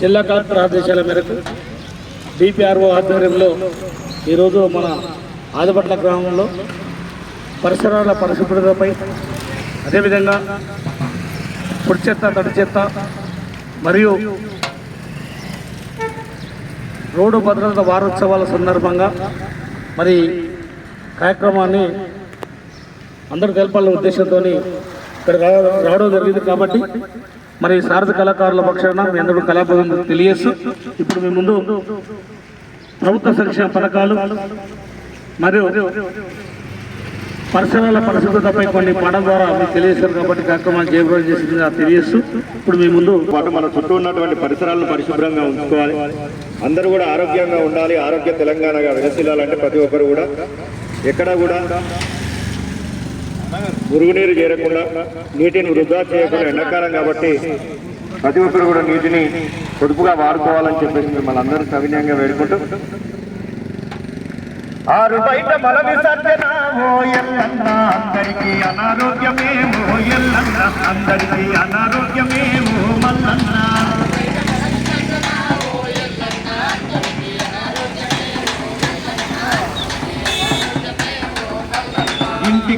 జిల్లా కలెక్టర్ ఆదేశాల మేరకు డిపిఆర్ఓ ఆధ్వర్యంలో ఈరోజు మన ఆదిపట్ల గ్రామంలో పరిసరాల పరిశుభ్రతపై అదేవిధంగా పొడి చెత్త తడి చెత్త మరియు రోడ్డు భద్రత వారోత్సవాల సందర్భంగా మరి కార్యక్రమాన్ని అందరూ తెలపాలనే ఉద్దేశంతో ఇక్కడ రావడం జరిగింది కాబట్టి మరి శారద కళాకారుల పక్షాన మీ అందరూ కళాభవన్ తెలియజేస్తూ ఇప్పుడు మీ ముందు ప్రభుత్వ సంక్షేమ పథకాలు మరియు పరిసరాల పరిశుభ్రతపై కొన్ని పాఠం ద్వారా మీకు తెలియజేశారు కాబట్టి కార్యక్రమాన్ని జయప్రదం చేసిందిగా తెలియజేస్తూ ఇప్పుడు మీ ముందు పాటు మన చుట్టూ ఉన్నటువంటి పరిసరాలను పరిశుభ్రంగా ఉంచుకోవాలి. అందరూ కూడా ఆరోగ్యంగా ఉండాలి. ఆరోగ్య తెలంగాణగా విలసిల్లాలంటే ప్రతి ఒక్కరు కూడా ఎక్కడ కూడా మురుగునీరు చేరకుండా నీటిని వృధా చేయకుండా ఎండాకాలం కాబట్టి ప్రతి ఒక్కరు కూడా నీటిని పొదుపుగా వాడుకోవాలని చెప్పేసి మిమ్మల్ని అందరూ సవినయంగా వేడుకుంటూ ఆరు బయట మల విసర్జన అందరికీ అనారోగ్యమే ఎల్లన్న అందరికీ అనారోగ్యమే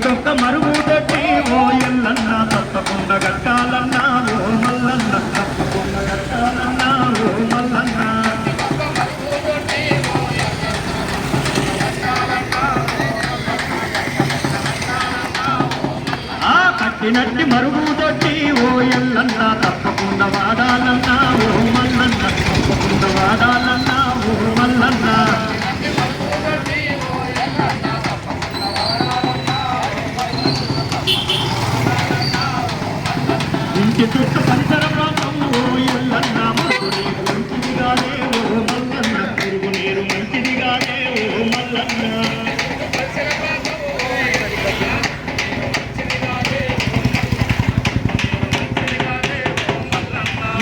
ఇంటికొక్క మరుగుదటి ఓ ఎల్లన్నా తప్పకుండా కట్టాలన్నా ఓ మల్లన్న తప్పకుండా కట్టాలన్నా ఓ మల్లన్న. ఆ కట్టినట్టి మరుగుదొట్టి ఓ ఎల్లన్నా తప్పకుండా చుట్టూ పరిసర ప్రాంతం ఎల్లన్న మరుగునీరు మంచిదిగానే ఓ మల్లన్న మంచిదిగానే ఓ మల్లన్న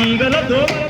ఈగల దోమల